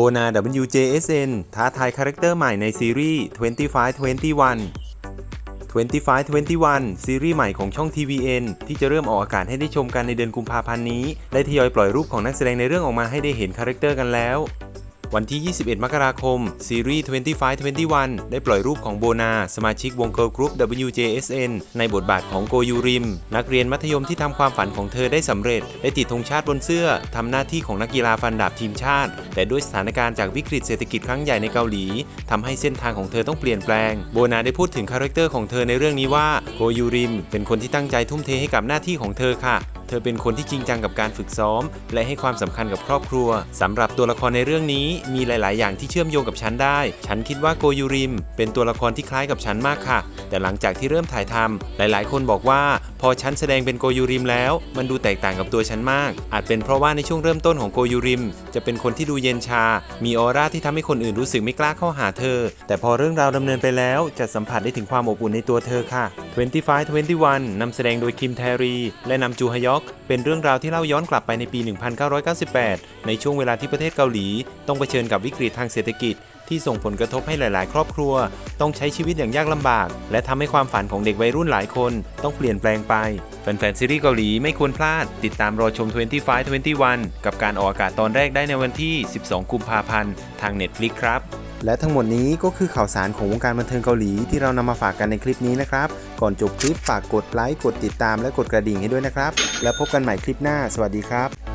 โบนา WJSN ท้าทายคาแรคเตอร์ใหม่ในซีรีส์ 2521 2521 ซีรีส์ใหม่ของช่อง TVN ที่จะเริ่มออกอากาศให้ได้ชมกันในเดือนกุมภาพันธ์นี้ ได้ทยอยปล่อยรูปของนักแสดงในเรื่องออกมาให้ได้เห็นคาแรคเตอร์กันแล้ว วันที่ 21 มกราคม ซีรีส์ 2521 ได้ปล่อยรูปของโบนา สมาชิกวงเกิร์ลกรุ๊ป WJSN ในบทบาทของโกยูริม นักเรียนมัธยมที่ทำความฝันของเธอได้สำเร็จ ได้ติดธงชาติบนเสื้อ ทำหน้าที่ของนักกีฬาฟันดาบทีมชาติ แต่ด้วยสถานการณ์จากวิกฤตเศรษฐกิจครั้งใหญ่ในเกาหลีทำให้เส้นทางของเธอต้องเปลี่ยนแปลง โบนาได้พูดถึงคาแรคเตอร์ของเธอในเรื่องนี้ว่า โกยูริม เป็นคนที่ตั้งใจทุ่มเทให้กับหน้าที่ของเธอค่ะ เธอเป็นคนที่จริงจังกับการฝึกซ้อม และให้ความสำคัญกับครอบครัวสำหรับตัวละครในเรื่องนี้มีหลาย ๆ อย่างที่เชื่อมโยงกับฉันได้ ฉันคิดว่าโกยูริม เป็นตัวละครที่คล้ายกับฉันมากค่ะ แต่หลังจากที่เริ่มถ่ายทำหลาย ๆ คนบอกว่า พอฉันแสดงเป็นโกยูริมแล้ว มันดูแตกต่างกับตัวฉันมาก อาจเป็นเพราะว่าในช่วงเริ่มต้นของโกยูริม จะเป็นคนที่ดูเย็นชา มีออร่าที่ทำให้คนอื่นรู้สึกไม่กล้าเข้าหาเธอ แต่พอเรื่องราวดำเนินไปแล้วจะสัมผัสได้ถึงความอบอุ่นในตัวเธอค่ะ 2521 นำแสดงโดยคิมแทรี และนำจูฮยอก เป็นเรื่องราวที่เล่าย้อนกลับไปในปี 1998 ในช่วงเวลาที่ประเทศเกาหลี ต้องเผชิญกับวิกฤตทางเศรษฐกิจ ที่ส่งผลกระทบให้หลาย ๆ ครอบครัว ต้องใช้ชีวิตอย่างยากลำบาก และทำให้ความฝันของเด็กวัยรุ่นหลายคนต้องเปลี่ยนแปลงไป แฟน ๆ ซีรีส์เกาหลีไม่ควรพลาด ติดตามรอชม 2521 กับการออกอากาศตอนแรกได้ในวันที่ 12 กุมภาพันธ์ ทาง Netflix ครับ และทั้งหมดนี้ก็คือข่าวสารของวงการบันเทิงเกาหลีที่เรานำมาฝากกันในคลิปนี้นะครับ ก่อนจบคลิปฝากกดไลค์กดติดตามและกดกระดิ่งให้ด้วยนะครับ แล้วพบกันใหม่คลิปหน้า สวัสดีครับ